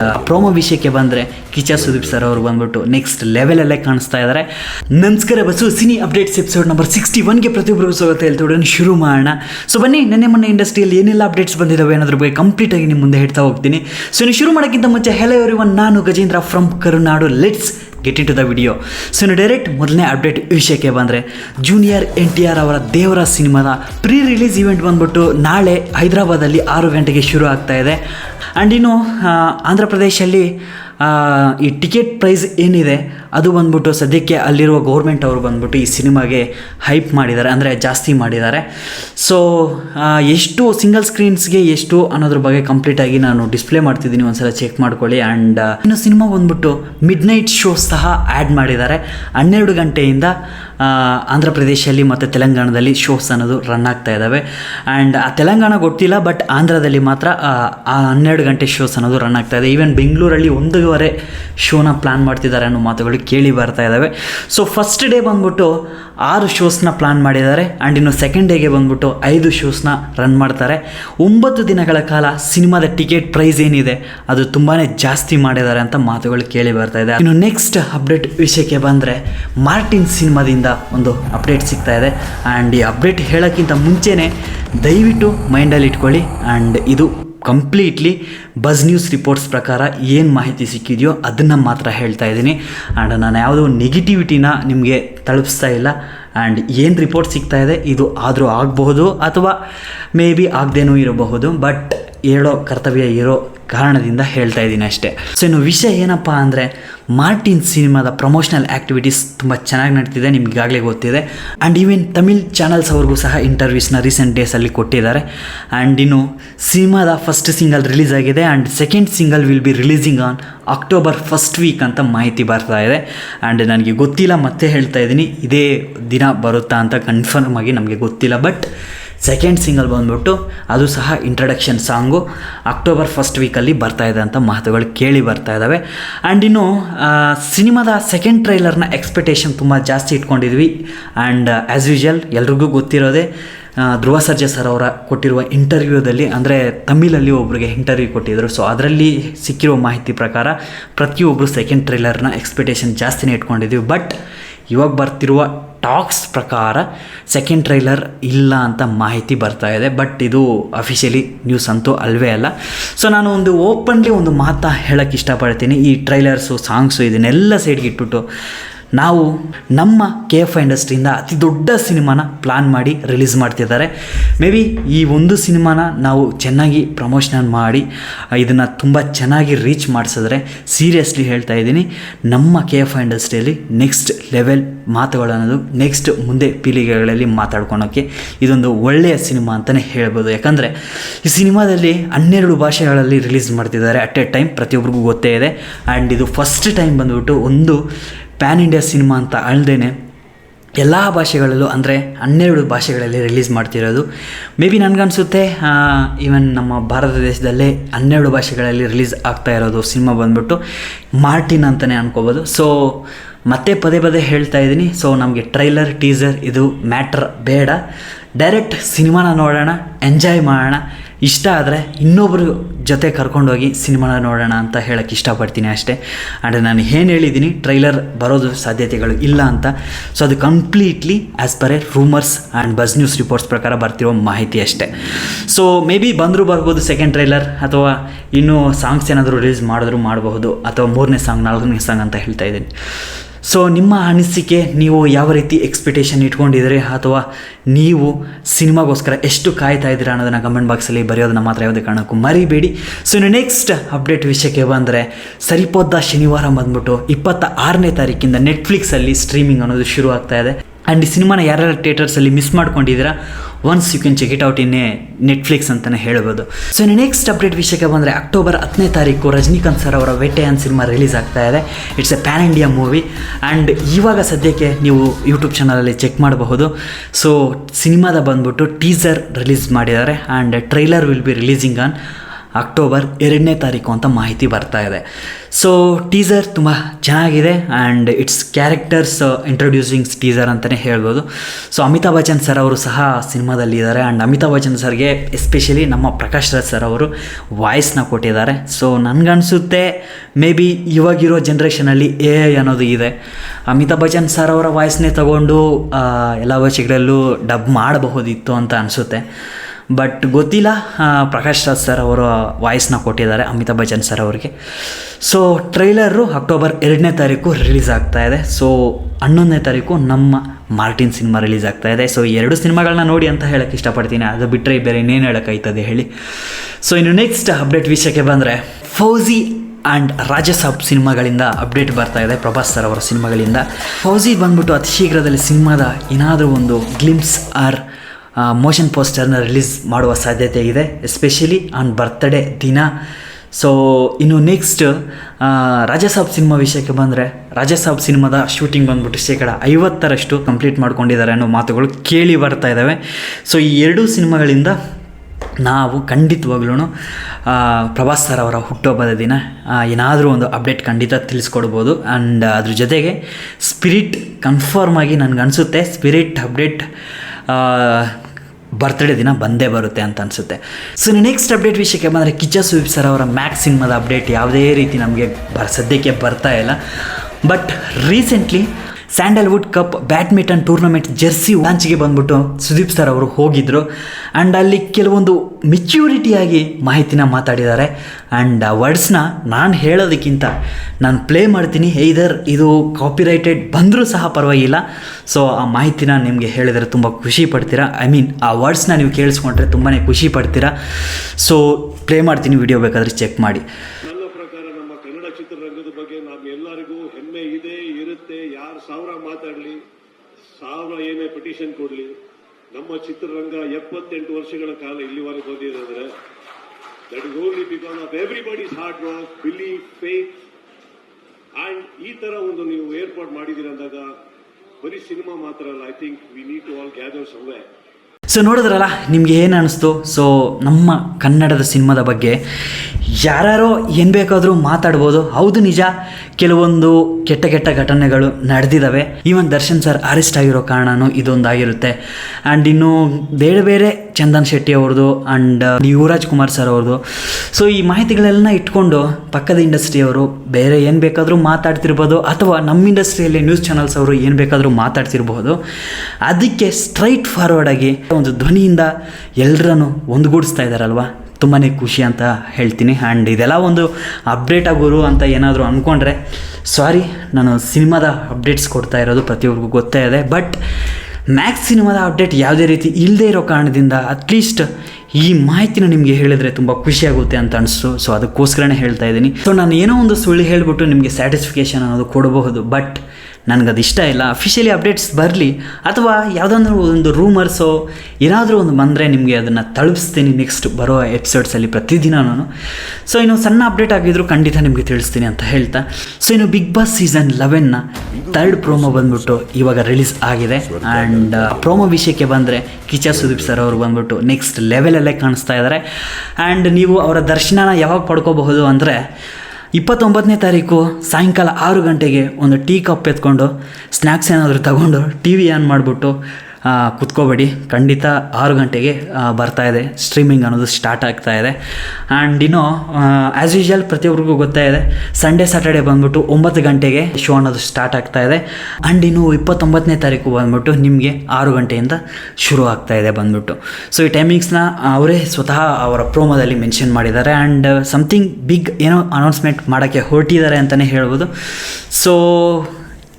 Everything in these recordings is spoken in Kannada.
ಪ್ರೋಮೋ ವಿಷಯಕ್ಕೆ ಬಂದರೆ ಕಿಚ ಸುದೀಪ್ ಸರ್ ಅವರು ಬಂದ್ಬಿಟ್ಟು ನೆಕ್ಸ್ಟ್ ಲೆವೆಲಲ್ಲೇ ಕಾಣಿಸ್ತಾ ಇದ್ದಾರೆ ನಮಸ್ಕಾರ buzz cine updates episode number sixty ಒನ್ಗೆ ಪ್ರತಿಯೊಬ್ಬರಿಗೂ ಸ್ವಾಗತ ಹೇಳ್ತಾ ಶುರು ಮಾಡೋಣ. ಸೊ ಬನ್ನಿ, ನೆನ್ನೆ ಮೊನ್ನೆ ಇಂಡಸ್ಟ್ರಿಯಲ್ಲಿ ಏನೆಲ್ಲ ಅಪ್ಡೇಟ್ಸ್ ಬಂದಿದ್ದಾವೆ ಅನ್ನೋದ್ರ ಬಗ್ಗೆ ಕಂಪ್ಲೀಟಾಗಿ ನಿಮ್ಮ ಮುಂದೆ ಹೇಳ್ತಾ ಹೋಗ್ತೀನಿ. ಸೊ ನೀವು ಶುರು ಮಾಡೋಕ್ಕಿಂತ ಮುಂಚೆ ಹೆಲೋ ಎವ್ರಿ ಒನ್ ನಾನು Gajendra from Karunadu let's get into the video so ಇನ್ನು ಡೈರೆಕ್ಟ್ ಮೊದಲನೇ ಅಪ್ಡೇಟ್ ವಿಷಯಕ್ಕೆ ಬಂದರೆ ಜೂನಿಯರ್ ಎನ್ ಟಿ ಆರ್ ಅವರ ದೇವರ ಸಿನಿಮಾದ ಪ್ರೀ ರಿಲೀಸ್ ಇವೆಂಟ್ ಬಂದ್ಬಿಟ್ಟು ನಾಳೆ ಹೈದರಾಬಾದಲ್ಲಿ ಆರು ಗಂಟೆಗೆ ಶುರು ಆಗ್ತಾ ಇದೆ. ಆ್ಯಂಡ್ ಇನ್ನು ಆಂಧ್ರ ಪ್ರದೇಶಲ್ಲಿ ಈ ಟಿಕೆಟ್ ಪ್ರೈಸ್ ಏನಿದೆ ಅದು ಬಂದ್ಬಿಟ್ಟು ಸದ್ಯಕ್ಕೆ ಅಲ್ಲಿರುವ ಗೌರ್ಮೆಂಟ್ ಅವರು ಬಂದ್ಬಿಟ್ಟು ಈ ಸಿನಿಮಾಗೆ ಹೈಪ್ ಮಾಡಿದ್ದಾರೆ, ಅಂದರೆ ಜಾಸ್ತಿ ಮಾಡಿದ್ದಾರೆ. ಸೊ ಎಷ್ಟು ಸಿಂಗಲ್ ಸ್ಕ್ರೀನ್ಸ್ಗೆ ಎಷ್ಟು ಅನ್ನೋದ್ರ ಬಗ್ಗೆ ಕಂಪ್ಲೀಟಾಗಿ ನಾನು ಡಿಸ್ಪ್ಲೇ ಮಾಡ್ತಿದ್ದೀನಿ, ಒಂದ್ಸಲ ಚೆಕ್ ಮಾಡ್ಕೊಳ್ಳಿ. ಆ್ಯಂಡ್ ಇನ್ನು ಸಿನಿಮಾ ಬಂದ್ಬಿಟ್ಟು ಮಿಡ್ ನೈಟ್ ಶೋ ಸಹ ಆ್ಯಡ್ ಮಾಡಿದ್ದಾರೆ. ಹನ್ನೆರಡು ಗಂಟೆಯಿಂದ ಆಂಧ್ರ ಪ್ರದೇಶದಲ್ಲಿ ಮತ್ತು ತೆಲಂಗಾಣದಲ್ಲಿ ಶೋಸ್ ಅನ್ನೋದು ರನ್ ಆಗ್ತಾ ಇದ್ದಾವೆ ಆ್ಯಂಡ್ ಆ, ತೆಲಂಗಾಣ ಗೊತ್ತಿಲ್ಲ ಬಟ್ ಆಂಧ್ರದಲ್ಲಿ ಮಾತ್ರ, ಆ ಹನ್ನೆರಡು ಗಂಟೆ ಶೋಸ್ ಅನ್ನೋದು ರನ್ ಆಗ್ತಾ ಇದೆ. ಈವನ್ ಬೆಂಗಳೂರಲ್ಲಿ ಒಂದೂವರೆ ಶೋನ ಪ್ಲ್ಯಾನ್ ಮಾಡ್ತಿದ್ದಾರೆ ಅನ್ನೋ ಮಾತುಗಳು ಕೇಳಿ ಬರ್ತಾ ಇದ್ದಾವೆ ಸೊ ಫಸ್ಟ್ ಡೇ ಬಂದ್ಬಿಟ್ಟು ಆರು ಶೋಸ್ನ ಪ್ಲಾನ್ ಮಾಡಿದ್ದಾರೆ. ಆ್ಯಂಡ್ ಇನ್ನು ಸೆಕೆಂಡ್ ಡೇಗೆ ಬಂದ್ಬಿಟ್ಟು ಐದು ಶೋಸ್ನ ರನ್ ಮಾಡ್ತಾರೆ. ಒಂಬತ್ತು ದಿನಗಳ ಕಾಲ ಸಿನಿಮಾದ ಟಿಕೆಟ್ ಪ್ರೈಸ್ ಏನಿದೆ, ಅದು ತುಂಬಾ ಜಾಸ್ತಿ ಮಾಡಿದ್ದಾರೆ ಅಂತ ಮಾತುಗಳು ಕೇಳಿ ಬರ್ತಾ ಇದೆ. ಇನ್ನು ನೆಕ್ಸ್ಟ್ ಅಪ್ಡೇಟ್ ವಿಷಯಕ್ಕೆ ಬಂದರೆ ಮಾರ್ಟಿನ್ ಸಿನಿಮಾದಿಂದ ಒಂದು ಅಪ್ಡೇಟ್ ಸಿಗ್ತಾ ಇದೆ. ಆ್ಯಂಡ್ ಈ ಅಪ್ಡೇಟ್ ಹೇಳೋಕ್ಕಿಂತ ಮುಂಚೆನೇ ದಯವಿಟ್ಟು ಮೈಂಡಲ್ಲಿ ಇಟ್ಕೊಳ್ಳಿ. ಆ್ಯಂಡ್ ಇದು ಕಂಪ್ಲೀಟ್ಲಿ ಬಸ್ ನ್ಯೂಸ್ ರಿಪೋರ್ಟ್ಸ್ ಪ್ರಕಾರ ಏನು ಮಾಹಿತಿ ಸಿಕ್ಕಿದೆಯೋ ಅದನ್ನು ಮಾತ್ರ ಹೇಳ್ತಾ ಇದ್ದೀನಿ. ಆ್ಯಂಡ್ ನಾನು ಯಾವುದೋ ನೆಗೆಟಿವಿಟಿನ ನಿಮಗೆ ತಲುಪಿಸ್ತಾ ಇಲ್ಲ. ಆ್ಯಂಡ್ ಏನು ರಿಪೋರ್ಟ್ ಸಿಗ್ತಾ ಇದೆ, ಇದು ಆದರೂ ಆಗಬಹುದು ಅಥವಾ ಮೇ ಬಿ ಆಗದೇನೂ ಇರಬಹುದು. ಬಟ್ ಹೇಳೋ ಕರ್ತವ್ಯ ಇರೋ ಕಾರಣದಿಂದ ಹೇಳ್ತಾ ಇದ್ದೀನಿ ಅಷ್ಟೇ. ಸೊ ಇನ್ನು ವಿಷಯ ಏನಪ್ಪ ಅಂದರೆ ಮಾರ್ಟಿನ್ ಸಿನಿಮಾದ ಪ್ರಮೋಷನಲ್ ಆ್ಯಕ್ಟಿವಿಟೀಸ್ ತುಂಬ ಚೆನ್ನಾಗಿ ನಡೀತಿದೆ ನಿಮ್ಗೆ ಈಗಾಗಲೇ ಗೊತ್ತಿದೆ. ಆ್ಯಂಡ್ ಈವನ್ ತಮಿಳ್ ಚಾನಲ್ಸ್ ಅವ್ರಿಗೂ ಸಹ ಇಂಟರ್ವ್ಯೂಸ್ನ ರೀಸೆಂಟ್ ಡೇಸಲ್ಲಿ ಕೊಟ್ಟಿದ್ದಾರೆ. ಆ್ಯಂಡ್ ಇನ್ನು ಸಿನಿಮಾದ ಫಸ್ಟ್ ಸಿಂಗಲ್ ರಿಲೀಸ್ ಆಗಿದೆ and second single will be releasing on October first week ಅಂತ ಮಾಹಿತಿ ಬರ್ತಾ ಇದೆ. ಆ್ಯಂಡ್ ನನಗೆ ಗೊತ್ತಿಲ್ಲ, ಮತ್ತೆ ಹೇಳ್ತಾ ಇದ್ದೀನಿ. ಇದೇ ದಿನ ಬರುತ್ತಾ ಅಂತ ಕನ್ಫರ್ಮ್ ಆಗಿ ನಮಗೆ ಗೊತ್ತಿಲ್ಲ ಬಟ್ ಸೆಕೆಂಡ್ ಸಿಂಗಲ್ ಬಂದ್ಬಿಟ್ಟು ಅದು ಸಹ ಇಂಟ್ರಡಕ್ಷನ್ ಸಾಂಗು ಅಕ್ಟೋಬರ್ ಫಸ್ಟ್ ವೀಕಲ್ಲಿ ಬರ್ತಾ ಇದೆ ಅಂತ ಮಾತುಗಳು ಕೇಳಿ ಬರ್ತಾ ಇದ್ದಾವೆ ಆ್ಯಂಡ್ ಇನ್ನು ಸಿನಿಮಾದ ಸೆಕೆಂಡ್ ಟ್ರೈಲರ್ನ ಎಕ್ಸ್ಪೆಕ್ಟೇಷನ್ ತುಂಬ ಜಾಸ್ತಿ ಇಟ್ಕೊಂಡಿದ್ವಿ. ಆ್ಯಂಡ್ ಆ್ಯಸ್ ಯೂಶಲ್ ಎಲ್ರಿಗೂ ಗೊತ್ತಿರೋದೇ ಧ್ರುವ ಸರ್ಜೆ ಸರ್ ಅವರ ಕೊಟ್ಟಿರುವ ಇಂಟರ್ವ್ಯೂದಲ್ಲಿ ಅಂದರೆ ತಮಿಳಲ್ಲಿ ಒಬ್ಬರಿಗೆ ಇಂಟರ್ವ್ಯೂ ಕೊಟ್ಟಿದ್ದರು ಸೊ ಅದರಲ್ಲಿ ಸಿಕ್ಕಿರೋ ಮಾಹಿತಿ ಪ್ರಕಾರ ಪ್ರತಿಯೊಬ್ಬರು ಸೆಕೆಂಡ್ ಟ್ರೈಲರ್ನ ಎಕ್ಸ್ಪೆಕ್ಟೇಷನ್ ಜಾಸ್ತಿನೇ ಇಟ್ಕೊಂಡಿದ್ವಿ. ಬಟ್ ಇವಾಗ ಬರ್ತಿರುವ ಟಾಕ್ಸ್ ಪ್ರಕಾರ ಸೆಕೆಂಡ್ ಟ್ರೈಲರ್ ಇಲ್ಲ ಅಂತ ಮಾಹಿತಿ ಬರ್ತಾ ಇದೆ ಬಟ್ ಇದು ಅಫಿಷಿಯಲಿ ನ್ಯೂಸ್ ಅಂತೂ ಅಲ್ವೇ ಅಲ್ಲ. ಸೊ ನಾನು ಒಂದು ಓಪನ್ಲಿ ಒಂದು ಮಾತಾ ಹೇಳೋಕ್ಕೆ ಇಷ್ಟಪಡ್ತೀನಿ. ಈ ಟ್ರೈಲರ್ಸು ಸಾಂಗ್ಸು ಇದನ್ನೆಲ್ಲ ಸೈಡ್ಗೆ ಇಟ್ಬಿಟ್ಟು ನಾವು ನಮ್ಮ ಕೆ ಎಫ್ ಇಂಡಸ್ಟ್ರಿಯಿಂದ ಅತಿ ದೊಡ್ಡ ಸಿನಿಮಾನ ಪ್ಲಾನ್ ಮಾಡಿ ರಿಲೀಸ್ ಮಾಡ್ತಿದ್ದಾರೆ. ಮೇ ಬಿ ಈ ಒಂದು ಸಿನಿಮಾನ ನಾವು ಚೆನ್ನಾಗಿ ಪ್ರಮೋಷನ್ ಮಾಡಿ ಇದನ್ನು ತುಂಬ ಚೆನ್ನಾಗಿ ರೀಚ್ ಮಾಡಿಸಿದ್ರೆ ಸೀರಿಯಸ್ಲಿ ಹೇಳ್ತಾ ಇದ್ದೀನಿ, ನಮ್ಮ ಕೆ ಎಫ್ ಇಂಡಸ್ಟ್ರಿಯಲ್ಲಿ ನೆಕ್ಸ್ಟ್ ಲೆವೆಲ್ ಮಾತುಗಳನ್ನೋದು ನೆಕ್ಸ್ಟ್ ಮುಂದೆ ಪೀಳಿಗೆಗಳಲ್ಲಿ ಮಾತಾಡ್ಕೊಳೋಕ್ಕೆ ಇದೊಂದು ಒಳ್ಳೆಯ ಸಿನಿಮಾ ಅಂತಲೇ ಹೇಳ್ಬೋದು. ಯಾಕಂದರೆ ಈ ಸಿನಿಮಾದಲ್ಲಿ ಹನ್ನೆರಡು ಭಾಷೆಗಳಲ್ಲಿ ರಿಲೀಸ್ ಮಾಡ್ತಿದ್ದಾರೆ. ಅಟ್ ಎ ಟೈಮ್ ಪ್ರತಿಯೊಬ್ಬರಿಗೂ ಗೊತ್ತೇ ಇದೆ. ಆ್ಯಂಡ್ ಇದು ಫಸ್ಟ್ ಟೈಮ್ ಬಂದುಬಿಟ್ಟು ಒಂದು ಪ್ಯಾನ್ ಇಂಡಿಯಾ ಸಿನಿಮಾ ಅಂತ ಅಳ್ದೇನೆ ಎಲ್ಲ ಭಾಷೆಗಳಲ್ಲೂ ಅಂದರೆ ಹನ್ನೆರಡು ಭಾಷೆಗಳಲ್ಲಿ ರಿಲೀಸ್ ಮಾಡ್ತಿರೋದು. ಮೇ ಬಿ ನನಗನ್ಸುತ್ತೆ ಈವನ್ ನಮ್ಮ ಭಾರತ ದೇಶದಲ್ಲೇ ಹನ್ನೆರಡು ಭಾಷೆಗಳಲ್ಲಿ ರಿಲೀಸ್ ಆಗ್ತಾ ಇರೋದು ಸಿನಿಮಾ ಬಂದ್ಬಿಟ್ಟು ಮಾರ್ಟಿನ್ ಅಂತಲೇ ಅನ್ಕೋಬೋದು. ಸೊ ಮತ್ತೆ ಪದೇ ಪದೇ ಹೇಳ್ತಾ ಇದ್ದೀನಿ. ಸೊ ನಮಗೆ ಟ್ರೈಲರ್ ಟೀಸರ್ ಇದು ಮ್ಯಾಟ್ರ್ ಬೇಡ. ಡೈರೆಕ್ಟ್ ಸಿನಿಮಾನ ನೋಡೋಣ ಎಂಜಾಯ್ ಮಾಡೋಣ. ಇಷ್ಟ ಆದರೆ ಇನ್ನೊಬ್ಬರು ಜೊತೆ ಕರ್ಕೊಂಡೋಗಿ ಸಿನಿಮಾನ ನೋಡೋಣ ಅಂತ ಹೇಳೋಕ್ಕೆ ಇಷ್ಟಪಡ್ತೀನಿ ಅಷ್ಟೇ. ಆ್ಯಂಡ್ ನಾನು ಏನು ಹೇಳಿದ್ದೀನಿ ಟ್ರೈಲರ್ ಬರೋದು ಸಾಧ್ಯತೆಗಳು ಇಲ್ಲ ಅಂತ. ಸೊ ಅದು completely as per a rumours and buzz news reports ಪ್ರಕಾರ ಬರ್ತಿರೋ ಮಾಹಿತಿ ಅಷ್ಟೇ. ಸೊ ಮೇ ಬಿ ಬಂದರೂ ಬರ್ಬೋದು ಸೆಕೆಂಡ್ ಟ್ರೈಲರ್ ಅಥವಾ ಇನ್ನೂ ಸಾಂಗ್ಸ್ ಏನಾದರೂ ರಿಲೀಸ್ ಮಾಡಿದ್ರು ಮಾಡಬಹುದು ಅಥವಾ ಮೂರನೇ ಸಾಂಗ್ ನಾಲ್ಕನೇ ಸಾಂಗ್ ಅಂತ ಹೇಳ್ತಾ ಇದ್ದೀನಿ. ಸೊ ನಿಮ್ಮ ಅನಿಸಿಕೆ, ನೀವು ಯಾವ ರೀತಿ ಎಕ್ಸ್ಪೆಕ್ಟೇಷನ್ ಇಟ್ಕೊಂಡಿದ್ದೀರಿ ಅಥವಾ ನೀವು ಸಿನಿಮಾಗೋಸ್ಕರ ಎಷ್ಟು ಕಾಯ್ತಾ ಇದ್ದೀರಾ ಅನ್ನೋದನ್ನು ಕಮೆಂಟ್ ಬಾಕ್ಸಲ್ಲಿ ಬರೆಯೋದನ್ನ ಮಾತ್ರ ಯಾವುದೇ ಕಾರಣಕ್ಕೂ ಮರಿಬೇಡಿ. ಸೊ ನೆಕ್ಸ್ಟ್ ಅಪ್ಡೇಟ್ ವಿಷಯಕ್ಕೆ ಬಂದರೆ ಸರಿಪೋದ ಶನಿವಾರ ಬಂದ್ಬಿಟ್ಟು ಇಪ್ಪತ್ತ ಆರನೇ ತಾರೀಕಿಂದ ನೆಟ್ಫ್ಲಿಕ್ಸಲ್ಲಿ ಸ್ಟ್ರೀಮಿಂಗ್ ಅನ್ನೋದು ಶುರು ಆಗ್ತಾ ಇದೆ. ಆ್ಯಂಡ್ ಈ ಸಿನಿಮಾನ ಯಾರ್ಯಾರು ಥಿಯೇಟರ್ಸಲ್ಲಿ ಮಿಸ್ ಮಾಡ್ಕೊಂಡಿದ್ದೀರಾ once you can check it out in a Netflix ಅಂತಲೇ ಹೇಳ್ಬೋದು. ಸೊ ಇನ್ನು ನೆಕ್ಸ್ಟ್ ಅಪ್ಡೇಟ್ ವಿಷಯಕ್ಕೆ ಬಂದರೆ ಅಕ್ಟೋಬರ್ ಹತ್ತನೇ ತಾರೀಕು ರಜನಿಕಾಂತ್ ಸರ್ ಅವರ ವೇಟೆಯಾನ್ ಸಿನಿಮಾ ರಿಲೀಸ್ ಆಗ್ತಾ ಇದೆ. It's a pan India movie and ಇವಾಗ ಸದ್ಯಕ್ಕೆ ನೀವು ಯೂಟ್ಯೂಬ್ ಚಾನಲಲ್ಲಿ ಚೆಕ್ ಮಾಡಬಹುದು. ಸೊ ಸಿನಿಮಾದ ಬಂದ್ಬಿಟ್ಟು ಟೀಸರ್ ರಿಲೀಸ್ ಮಾಡಿದ್ದಾರೆ and trailer will be releasing on October ಎರಡನೇ ತಾರೀಕು ಅಂತ ಮಾಹಿತಿ ಬರ್ತಾ ಇದೆ. ಸೊ ಟೀಸರ್ ತುಂಬ ಚೆನ್ನಾಗಿದೆ and it's characters introducings teaser ಅಂತಲೇ ಹೇಳ್ಬೋದು. ಸೊ ಅಮಿತಾಬ್ ಬಚ್ಚನ್ ಸರ್ ಅವರು ಸಹ ಸಿನಿಮಾದಲ್ಲಿದ್ದಾರೆ ಆ್ಯಂಡ್ ಅಮಿತಾಬ್ ಬಚ್ಚನ್ ಸರ್ಗೆ ಎಸ್ಪೆಷಲಿ ನಮ್ಮ ಪ್ರಕಾಶ್ ರಾಜ್ ಸರ್ ಅವರು ವಾಯ್ಸ್ನ ಕೊಟ್ಟಿದ್ದಾರೆ. ಸೊ ನನಗನ್ಸುತ್ತೆ ಮೇ ಬಿ ಇವಾಗಿರೋ ಜನ್ರೇಷನಲ್ಲಿ ಎ ಐ ಅನ್ನೋದು ಇದೆ. ಅಮಿತಾಬ್ ಬಚ್ಚನ್ ಸರ್ ಅವರ ವಾಯ್ಸ್ನೇ ತಗೊಂಡು ಎಲ್ಲ ಭಾಷೆಗಳಲ್ಲೂ ಡಬ್ ಮಾಡಬಹುದಿತ್ತು ಅಂತ ಅನಿಸುತ್ತೆ. ಬಟ್ ಗೊತ್ತಿಲ್ಲ ಪ್ರಕಾಶ್ ರಾಜ್ ಸರ್ ಅವರು ವಾಯ್ಸ್ನ ಕೊಟ್ಟಿದ್ದಾರೆ, ಅಮಿತಾಬ್ ಬಚ್ಚನ್ ಸರ್ ಅವರಿಗೆ. ಸೊ ಟ್ರೈಲರು ಅಕ್ಟೋಬರ್ ಎರಡನೇ ತಾರೀಕು ರಿಲೀಸ್ ಇದೆ. ಸೊ ಹನ್ನೊಂದನೇ ತಾರೀಕು ನಮ್ಮ ಮಾರ್ಟಿನ್ ಸಿನಿಮಾ ರಿಲೀಸ್ ಆಗ್ತಾ ಇದೆ. ಸೊ ಎರಡು ಸಿನಿಮಾಗಳನ್ನ ನೋಡಿ ಅಂತ ಹೇಳಕ್ಕೆ ಇಷ್ಟಪಡ್ತೀನಿ. ಅದು ಬಿಟ್ಟರೆ ಬೇರೆ ಇನ್ನೇನು ಹೇಳೋಕ್ಕಾಯ್ತದೆ ಹೇಳಿ. ಸೊ ಇನ್ನು ನೆಕ್ಸ್ಟ್ ಅಪ್ಡೇಟ್ ವಿಷಯಕ್ಕೆ ಬಂದರೆ ಫೌಜಿ ಆ್ಯಂಡ್ ರಾಜಸಾಬ್ ಸಿನಿಮಾಗಳಿಂದ ಅಪ್ಡೇಟ್ ಬರ್ತಾ ಇದೆ. ಪ್ರಭಾಸ್ ಸರ್ ಅವರ ಸಿನಿಮಾಗಳಿಂದ ಫೌಜಿ ಬಂದ್ಬಿಟ್ಟು ಅತಿ ಶೀಘ್ರದಲ್ಲಿ ಸಿನಿಮಾದ ಏನಾದರೂ ಒಂದು ಗ್ಲಿಮ್ಸ್ ಆರ್ ಮೋಷನ್ ಪೋಸ್ಟರ್ನ ರಿಲೀಸ್ ಮಾಡುವ ಸಾಧ್ಯತೆ ಇದೆ ಎಸ್ಪೆಷಲಿ ಆನ್ ಬರ್ತ್ಡೇ ದಿನ. ಸೊ ಇನ್ನು ನೆಕ್ಸ್ಟ್ ರಾಜಸಾಬ್ ಸಿನಿಮಾ ವಿಷಯಕ್ಕೆ ಬಂದರೆ ರಾಜಸಾಬ್ ಸಿನಿಮಾದ ಶೂಟಿಂಗ್ ಬಂದ್ಬಿಟ್ಟು ಶೇಕಡ ಐವತ್ತರಷ್ಟು ಕಂಪ್ಲೀಟ್ ಮಾಡ್ಕೊಂಡಿದ್ದಾರೆ ಅನ್ನೋ ಮಾತುಗಳು ಕೇಳಿ ಬರ್ತಾ ಇದ್ದಾವೆ ಸೊ ಈ ಎರಡೂ ಸಿನಿಮಾಗಳಿಂದ ನಾವು ಖಂಡಿತವಾಗ್ಲೂ ಪ್ರಭಾಸ್ ಸರ್ ಅವರ ಹುಟ್ಟುಹಬ್ಬದ ದಿನ ಏನಾದರೂ ಒಂದು ಅಪ್ಡೇಟ್ ಖಂಡಿತ ತಿಳಿಸ್ಕೊಡ್ಬೋದು. ಆ್ಯಂಡ್ ಅದ್ರ ಜೊತೆಗೆ ಸ್ಪಿರಿಟ್ ಕನ್ಫರ್ಮ್ ಆಗಿ ನನಗನ್ಸುತ್ತೆ ಸ್ಪಿರಿಟ್ ಅಪ್ಡೇಟ್ ಬರ್ತ್ಡೇ ದಿನ ಬಂದೇ ಬರುತ್ತೆ ಅಂತ ಅನಿಸುತ್ತೆ. ಸೊ ನೆಕ್ಸ್ಟ್ ಅಪ್ಡೇಟ್ ವಿಷಯಕ್ಕೆ ಬಂದರೆ ಕಿಚ್ಚ ಸುದೀಪ್ ಸರ್ ಅವರ ಮ್ಯಾಕ್ಸ್ ಸಿನಿಮಾದ ಅಪ್ಡೇಟ್ ಯಾವುದೇ ರೀತಿ ನಮಗೆ ಬರ್ ಸದ್ಯಕ್ಕೆ ಬರ್ತಾ ಇಲ್ಲ. But recently Sandalwood cup badminton tournament jersey ಲಾಂಚ್ಗೆ ಬಂದ್ಬಿಟ್ಟು ಸುದೀಪ್ ಸರ್ ಅವರು ಹೋಗಿದ್ದರು ಆ್ಯಂಡ್ ಅಲ್ಲಿ ಕೆಲವೊಂದು ಮೆಚ್ಯೂರಿಟಿಯಾಗಿ ಮಾಹಿತಿನ ಮಾತಾಡಿದ್ದಾರೆ. ಆ್ಯಂಡ್ ಆ ವರ್ಡ್ಸ್ನ ನಾನು ಹೇಳೋದಕ್ಕಿಂತ ನಾನು ಪ್ಲೇ ಮಾಡ್ತೀನಿ. ಇದರ್ ಇದು ಕಾಪಿರೈಟೆಡ್ ಬಂದರೂ ಸಹ ಪರವಾಗಿಲ್ಲ. ಸೊ, ಆ ಮಾಹಿತಿನ ನಿಮಗೆ ಹೇಳಿದರೆ ತುಂಬ ಖುಷಿ ಪಡ್ತೀರಾ? ಐ ಮೀನ್, ಆ ವರ್ಡ್ಸ್ನ ನೀವು ಕೇಳಿಸ್ಕೊಂಡ್ರೆ ತುಂಬಾ ಖುಷಿ ಪಡ್ತೀರಾ? ಸೊ, ಪ್ಲೇ ಮಾಡ್ತೀನಿ. ವಿಡಿಯೋ ಬೇಕಾದರೆ ಚೆಕ್ ಮಾಡಿ ನನ್ನ ಪ್ರಕಾರ ನಮ್ಮ ಕನ್ನಡ ಚಿತ್ರರಂಗದ ಬಗ್ಗೆ ನಾವು ಎಲ್ಲರಿಗೂ ಹೆಮ್ಮೆ ಇದೆ, ಇರುತ್ತೆ, ಯಾರು ಸಾವಿರ ಮಾತಾಡಲಿ, ಸಾವಿರ ಏನೇ ಪಿಟಿಷನ್ ಕೊಡಲಿ. ನಮ್ಮ ಚಿತ್ರರಂಗ ಎಪ್ಪತ್ತೆಂಟು ವರ್ಷಗಳ ಕಾಲ ಇಲ್ಲಿವರೆಗೆ ಬಂದಿದೆ that is only because of everybody's hard work belief faith and ಈ ತರ ಒಂದು ನೀವು ಏರ್ಪಾಟ್ ಮಾಡಿದ್ದೀರ ಅಂದಾಗ, ಬರೀ ಸಿನಿಮಾ ಮಾತ್ರ ಅಲ್ಲ I think we need to all gather someway so ನೋಡಿದ್ರಲ್ಲ, ನಿಮಗೆ ಏನು ಅನಿಸ್ತು? ಸೊ ನಮ್ಮ ಕನ್ನಡದ ಸಿನಿಮಾದ ಬಗ್ಗೆ ಯಾರ್ಯಾರೋ ಏನು ಬೇಕಾದರೂ ಮಾತಾಡ್ಬೋದು. ಹೌದು ನಿಜ. ಕೆಲವೊಂದು ಕೆಟ್ಟ ಕೆಟ್ಟ ಘಟನೆಗಳು ನಡೆದಿದ್ದಾವೆ ಈವನ್ ದರ್ಶನ್ ಸರ್ ಅರೆಸ್ಟ್ ಆಗಿರೋ ಕಾರಣನೂ ಇದೊಂದಾಗಿರುತ್ತೆ. ಆ್ಯಂಡ್ ಇನ್ನು ಬೇರೆ ಬೇರೆ ಚಂದನ್ ಶೆಟ್ಟಿ ಅವ್ರದ್ದು ಆ್ಯಂಡ್ ಯುವರಾಜ್ ಕುಮಾರ್ ಸರ್ ಅವ್ರದ್ದು. ಸೊ ಈ ಮಾಹಿತಿಗಳೆಲ್ಲ ಇಟ್ಕೊಂಡು ಪಕ್ಕದ ಇಂಡಸ್ಟ್ರಿಯವರು ಬೇರೆ ಏನು ಬೇಕಾದರೂ ಮಾತಾಡ್ತಿರ್ಬೋದು ಅಥವಾ ನಮ್ಮ ಇಂಡಸ್ಟ್ರಿಯಲ್ಲಿ ನ್ಯೂಸ್ ಚಾನಲ್ಸ್ ಅವರು ಏನು ಬೇಕಾದರೂ ಮಾತಾಡ್ತಿರ್ಬೋದು. ಅದಕ್ಕೆ ಸ್ಟ್ರೈಟ್ ಫಾರ್ವರ್ಡ್ ಆಗಿ ಒಂದು ಧ್ವನಿಯಿಂದ ಎಲ್ಲರನ್ನು ಒಂದುಗೂಡಿಸ್ತಾ ಇದ್ದಾರಲ್ವ ತುಂಬಾ ಖುಷಿ ಅಂತ ಹೇಳ್ತೀನಿ. ಆ್ಯಂಡ್ ಇದೆಲ್ಲ ಒಂದು ಅಪ್ಡೇಟ್ ಆಗೋರು ಅಂತ ಏನಾದರೂ ಅಂದ್ಕೊಂಡ್ರೆ ಸಾರಿ ನಾನು ಸಿನಿಮಾದ ಅಪ್ಡೇಟ್ಸ್ ಕೊಡ್ತಾ ಇರೋದು ಪ್ರತಿಯೊಬ್ಬರಿಗೂ ಗೊತ್ತೇ ಇದೆ. ಬಟ್ ಮ್ಯಾಕ್ಸ್ ಸಿನಿಮಾದ ಅಪ್ಡೇಟ್ ಯಾವುದೇ ರೀತಿ ಇಲ್ಲದೇ ಇರೋ ಕಾರಣದಿಂದ ಅಟ್ಲೀಸ್ಟ್ ಈ ಮಾಹಿತಿನ ನಿಮಗೆ ಹೇಳಿದರೆ ತುಂಬ ಖುಷಿಯಾಗುತ್ತೆ ಅಂತ ಅನಿಸ್ತು. ಸೊ ಅದಕ್ಕೋಸ್ಕರನೇ ಹೇಳ್ತಾ ಇದ್ದೀನಿ. ಸೊ ನಾನು ಏನೋ ಒಂದು ಸುಳ್ಳು ಹೇಳಿಬಿಟ್ಟು ನಿಮಗೆ ಸ್ಯಾಟಿಸ್ಫಿಕೇಷನ್ ಅನ್ನೋದು ಕೊಡಬಹುದು. ಬಟ್ ನನಗದು ಇಷ್ಟ ಇಲ್ಲ. ಅಫಿಷಿಯಲಿ ಅಪ್ಡೇಟ್ಸ್ ಬರಲಿ. ಅಥವಾ ಯಾವುದಾದ್ರೂ ಒಂದು ರೂಮರ್ಸೋ ಏನಾದರೂ ಒಂದು ಬಂದರೆ ನಿಮಗೆ ಅದನ್ನು ತಲುಪಿಸ್ತೀನಿ ನೆಕ್ಸ್ಟ್ ಬರೋ ಎಪಿಸೋಡ್ಸಲ್ಲಿ ಪ್ರತಿದಿನ ನಾನು. ಸೊ ಇನ್ನು ಸಣ್ಣ ಅಪ್ಡೇಟ್ ಆಗಿದ್ರು ಖಂಡಿತ ನಿಮಗೆ ತಿಳಿಸ್ತೀನಿ ಅಂತ ಹೇಳ್ತಾ. ಸೊ ಇನ್ನು ಬಿಗ್ ಬಾಸ್ ಸೀಸನ್ ಲೆವೆನ್ನ ತರ್ಡ್ ಪ್ರೋಮೋ ಬಂದ್ಬಿಟ್ಟು ಇವಾಗ ರಿಲೀಸ್ ಆಗಿದೆ. ಆ್ಯಂಡ್ ಪ್ರೋಮೋ ವಿಷಯಕ್ಕೆ ಬಂದರೆ ಕಿಚ ಸುದೀಪ್ ಸರ್ ಅವರು ಬಂದ್ಬಿಟ್ಟು ನೆಕ್ಸ್ಟ್ ಲೆವೆಲಲ್ಲೇ ಕಾಣಿಸ್ತಾ ಇದ್ದಾರೆ ಆ್ಯಂಡ್ ನೀವು ಅವರ ದರ್ಶನನ ಯಾವಾಗ ಪಡ್ಕೋಬಹುದು ಅಂದರೆ ಇಪ್ಪತ್ತೊಂಬತ್ತನೇ ತಾರೀಕು ಸಾಯಂಕಾಲ ಆರು ಗಂಟೆಗೆ ಒಂದು ಟೀ ಕಪ್ ಎತ್ಕೊಂಡು ಸ್ನ್ಯಾಕ್ಸ್ ಏನಾದರೂ ತಗೊಂಡು ಟಿ ವಿ ಆನ್ ಮಾಡಿಬಿಟ್ಟು ಕುತ್ಕೋಬೇಡಿ. ಖಂಡಿತ ಆರು ಗಂಟೆಗೆ ಬರ್ತಾ ಇದೆ. ಸ್ಟ್ರೀಮಿಂಗ್ ಅನ್ನೋದು ಸ್ಟಾರ್ಟ್ ಆಗ್ತಾ ಇದೆ. ಆ್ಯಂಡ್ ಇನ್ನು ಆ್ಯಸ್ ಯೂಶಲ್ ಪ್ರತಿಯೊಬ್ಬರಿಗೂ ಗೊತ್ತಾ ಇದೆ ಸಂಡೇ ಸ್ಯಾಟರ್ಡೆ ಬಂದ್ಬಿಟ್ಟು ಒಂಬತ್ತು ಗಂಟೆಗೆ ಶೋ ಅನ್ನೋದು ಸ್ಟಾರ್ಟ್ ಆಗ್ತಾ ಇದೆ. ಆ್ಯಂಡ್ ಇನ್ನು ಇಪ್ಪತ್ತೊಂಬತ್ತನೇ ತಾರೀಕು ಬಂದ್ಬಿಟ್ಟು ನಿಮಗೆ ಆರು ಗಂಟೆಯಿಂದ ಶುರು ಆಗ್ತಾ ಇದೆ ಬಂದ್ಬಿಟ್ಟು. ಸೊ ಈ ಟೈಮಿಂಗ್ಸ್ನ ಅವರೇ ಸ್ವತಃ ಅವರ ಪ್ರೋಮೋದಲ್ಲಿ ಮೆನ್ಷನ್ ಮಾಡಿದ್ದಾರೆ. ಆ್ಯಂಡ್ ಸಮಥಿಂಗ್ ಬಿಗ್ ಏನೋ ಅನೌನ್ಸ್ಮೆಂಟ್ ಮಾಡೋಕ್ಕೆ ಹೊರಟಿದ್ದಾರೆ ಅಂತಲೇ ಹೇಳ್ಬೋದು. ಸೊ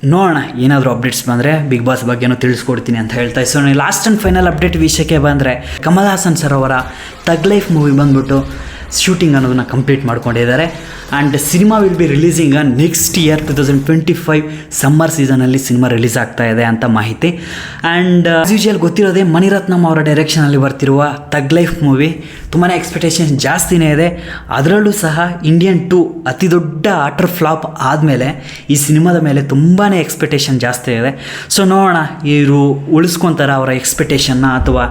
ನೋಡೋಣ, ಏನಾದರೂ ಅಪ್ಡೇಟ್ಸ್ ಬಂದರೆ ಬಿಗ್ ಬಾಸ್ ಬಗ್ಗೆನೂ ತಿಳಿಸ್ಕೊಡ್ತೀನಿ ಅಂತ ಹೇಳ್ತಾ so last and final update ವಿಷಯಕ್ಕೆ ಬಂದರೆ ಕಮಲ್ ಹಾಸನ್ ಸರ್ ಅವರ ತಗ್ ಲೈಫ್ ಮೂವಿ ಬಂದ್ಬಿಟ್ಟು ಶೂಟಿಂಗ್ ಅನ್ನೋದನ್ನು ಕಂಪ್ಲೀಟ್ ಮಾಡ್ಕೊಂಡಿದ್ದಾರೆ. And cinema will be releasing next year two thousand twenty five summer ಸೀಸನಲ್ಲಿ ಸಿನಿಮಾ ರಿಲೀಸ್ ಆಗ್ತಾ ಇದೆ ಅಂತ ಮಾಹಿತಿ. ಆ್ಯಂಡ್ ಯೂಶುವಲ್ ಗೊತ್ತಿರೋದೇ, ಮಣಿರತ್ನಂ ಅವರ ಡೈರೆಕ್ಷನಲ್ಲಿ ಬರ್ತಿರುವ ತಗ್ ಲೈಫ್ ಮೂವಿ ತುಂಬಾ ಎಕ್ಸ್ಪೆಕ್ಟೇಷನ್ ಜಾಸ್ತಿನೇ ಇದೆ. ಅದರಲ್ಲೂ ಸಹ ಇಂಡಿಯನ್ ಟು ಅತಿ ದೊಡ್ಡ ಆಟರ್ ಫ್ಲಾಪ್ ಆದಮೇಲೆ ಈ ಸಿನಿಮಾದ ಮೇಲೆ ತುಂಬಾ ಎಕ್ಸ್ಪೆಕ್ಟೇಷನ್ ಜಾಸ್ತಿ ಇದೆ. ಸೊ ನೋಡೋಣ, ಇವರು ಉಳಿಸ್ಕೊತಾರೆ ಅವರ ಎಕ್ಸ್ಪೆಕ್ಟೇಷನ್ನ ಅಥವಾ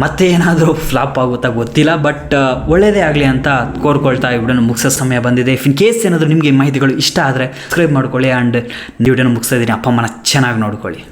ಮತ್ತೆ ಏನಾದರೂ ಫ್ಲಾಪ್ ಆಗುತ್ತಾ ಗೊತ್ತಿಲ್ಲ ಬಟ್ ಒಳ್ಳೆಯದೇ ಆಗಲಿ ಅಂತ ಕೋರ್ಕೊಳ್ತಾ ಈ ವಿಡಿಯೋನ ಮುಗಿಸೋ ಸಮಯ ಬಂದಿದೆ. ಇಫ್ ಇನ್ ಕೇಸ್ ಏನಾದರೂ ನಿಮಗೆ ಮಾಹಿತಿಗಳು ಇಷ್ಟ ಆದರೆ ಸಬ್ಸ್ಕ್ರೈಬ್ ಮಾಡ್ಕೊಳ್ಳಿ ಆ್ಯಂಡ್ ವಿಡಿಯೋನ ಮುಗಿಸ್ತಾ ಇದ್ದೀನಿ. ಅಪ್ಪ ಅಮ್ಮನ ಚೆನ್ನಾಗಿ ನೋಡ್ಕೊಳ್ಳಿ.